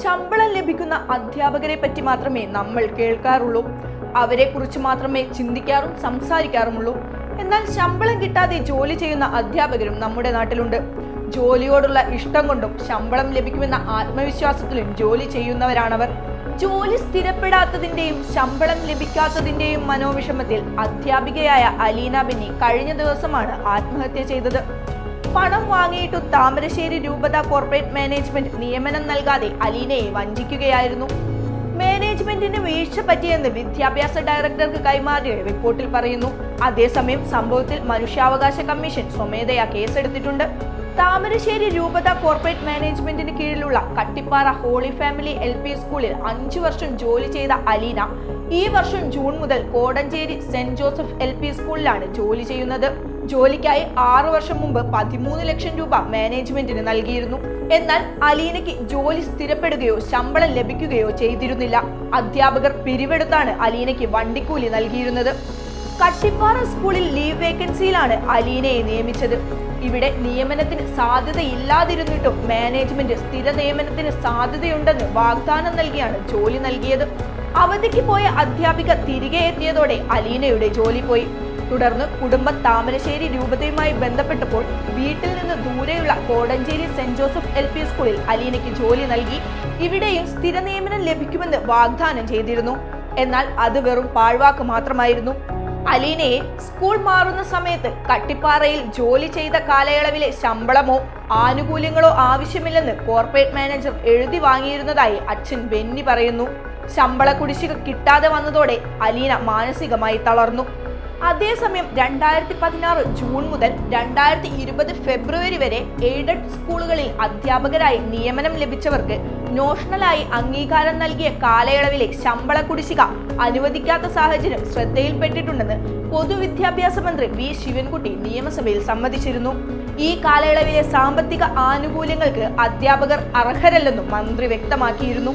ശമ്പളം ലഭിക്കുന്ന അധ്യാപകരെ പറ്റി മാത്രമേ നമ്മൾ കേൾക്കാറുള്ളൂ. അവരെ കുറിച്ച് മാത്രമേ ചിന്തിക്കാറും സംസാരിക്കാറുമുള്ളൂ. എന്നാൽ ശമ്പളം കിട്ടാതെ ജോലി ചെയ്യുന്ന അധ്യാപകരും നമ്മുടെ നാട്ടിലുണ്ട്. ജോലിയോടുള്ള ഇഷ്ടം കൊണ്ടും ശമ്പളം ലഭിക്കുമെന്ന ആത്മവിശ്വാസത്തിലും ജോലി ചെയ്യുന്നവരാണവർ. ജോലി സ്ഥിരപ്പെടാത്തതിന്റെയും ശമ്പളം ലഭിക്കാത്തതിന്റെയും മനോവിഷമത്തിൽ അധ്യാപികയായ അലീന ബെന്നി കഴിഞ്ഞ ദിവസമാണ് ആത്മഹത്യ ചെയ്തത്. പണം വാങ്ങിയിട്ടു താമരശ്ശേരി രൂപത കോർപ്പറേറ്റ് മാനേജ്മെന്റ് നിയമനം നൽകാതെ അലീനയെ വഞ്ചിക്കുകയായിരുന്നു. മാനേജ്മെന്റിന് വീഴ്ച പറ്റിയെന്ന് വിദ്യാഭ്യാസ ഡയറക്ടർക്ക് കൈമാറിയ റിപ്പോർട്ടിൽ പറയുന്നു. അതേസമയം സംഭവത്തിൽ മനുഷ്യാവകാശ കമ്മീഷൻ സ്വമേധയാ കേസെടുത്തിട്ടുണ്ട്. താമരശ്ശേരി രൂപത കോർപ്പറേറ്റ് മാനേജ്മെന്റിന് കീഴിലുള്ള Kattippara holy family L P സ്കൂളിൽ അഞ്ചു വർഷം ജോലി ചെയ്ത അലീന ഈ വർഷം ജൂൺ മുതൽ കോടഞ്ചേരി സെന്റ് ജോസഫ് എൽ സ്കൂളിലാണ് ജോലി ചെയ്യുന്നത്. ജോലിക്കായി ആറു വർഷം മുമ്പ് പതിമൂന്ന് ലക്ഷം രൂപ മാനേജ്മെന്റിന് നൽകിയിരുന്നു. എന്നാൽ അലീനയ്ക്ക് ജോലി സ്ഥിരപ്പെടുകയോ ശമ്പളം ലഭിക്കുകയോ ചെയ്തിരുന്നില്ല. അധ്യാപകർ പിരിവെടുത്താണ് അലീനയ്ക്ക് വണ്ടിക്കൂലി നൽകിയിരുന്നത്. കട്ടിപ്പാറ സ്കൂളിൽ ലീവ് വേക്കൻസിയിലാണ് അലീനയെ നിയമിച്ചത്. ഇവിടെ നിയമനത്തിന് സാധ്യതയില്ലാതിരുന്നിട്ടും മാനേജ്മെന്റ് സ്ഥിര നിയമനത്തിന് സാധ്യതയുണ്ടെന്ന് വാഗ്ദാനം നൽകിയാണ് ജോലി നൽകിയത്. അവധിക്ക് പോയ അധ്യാപിക തിരികെ എത്തിയതോടെ അലീനയുടെ ജോലി പോയി. തുടർന്ന് കുടുംബം താമരശ്ശേരി രൂപതയുമായി ബന്ധപ്പെട്ടപ്പോൾ വീട്ടിൽ നിന്ന് ദൂരെയുള്ള Kodanchery saint Joseph L P സ്കൂളിൽ അലീനയ്ക്ക് ജോലി നൽകി. ഇവിടെയും സ്ഥിര നിയമനം ലഭിക്കുമെന്ന് വാഗ്ദാനം ചെയ്തിരുന്നു. എന്നാൽ അത് വെറും പാഴ്വാക്ക് മാത്രമായിരുന്നു. അലീനയെ സ്കൂൾ മാറുന്ന സമയത്ത് കട്ടിപ്പാറയിൽ ജോലി ചെയ്ത കാലയളവിലെ ശമ്പളമോ ആനുകൂല്യങ്ങളോ ആവശ്യമില്ലെന്ന് കോർപ്പറേറ്റ് മാനേജർ എഴുതി വാങ്ങിയിരുന്നതായി അച്ഛൻ ബെന്നി പറയുന്നു. ശമ്പള കുടിശ്ശിക കിട്ടാതെ വന്നതോടെ അലീന മാനസികമായി തളർന്നു. അതേസമയം രണ്ടായിരത്തി പതിനാറ് ജൂൺ മുതൽ രണ്ടായിരത്തി ഇരുപത് ഫെബ്രുവരി വരെ എയ്ഡഡ് സ്കൂളുകളിൽ അധ്യാപകരായി നിയമനം ലഭിച്ചവർക്ക് നോഷണലായി അംഗീകാരം നൽകിയ കാലയളവിലെ ശമ്പള കുടിശ്ശിക അനുവദിക്കാത്ത സാഹചര്യം ശ്രദ്ധയിൽപ്പെട്ടിട്ടുണ്ടെന്ന് പൊതുവിദ്യാഭ്യാസ മന്ത്രി വി ശിവൻകുട്ടി നിയമസഭയിൽ സമ്മതിച്ചിരുന്നു. ഈ കാലയളവിലെ സാമ്പത്തിക ആനുകൂല്യങ്ങൾക്ക് അധ്യാപകർ അർഹരല്ലെന്നും മന്ത്രി വ്യക്തമാക്കിയിരുന്നു.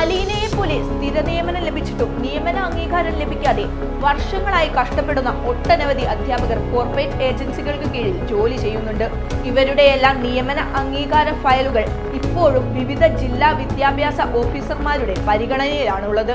അലീനയെ പോലെ സ്ഥിര നിയമനം ലഭിച്ചിട്ടും നിയമന അംഗീകാരം ലഭിക്കാതെ വർഷങ്ങളായി കഷ്ടപ്പെടുന്ന ഒട്ടനവധി അധ്യാപകർ കോർപ്പറേറ്റ് ഏജൻസികൾക്ക് കീഴിൽ ജോലി ചെയ്യുന്നുണ്ട്. ഇവരുടെ എല്ലാം നിയമന അംഗീകാര ഫയലുകൾ ഇപ്പോഴും വിവിധ ജില്ലാ വിദ്യാഭ്യാസ ഓഫീസർമാരുടെ പരിഗണനയിലാണുള്ളത്.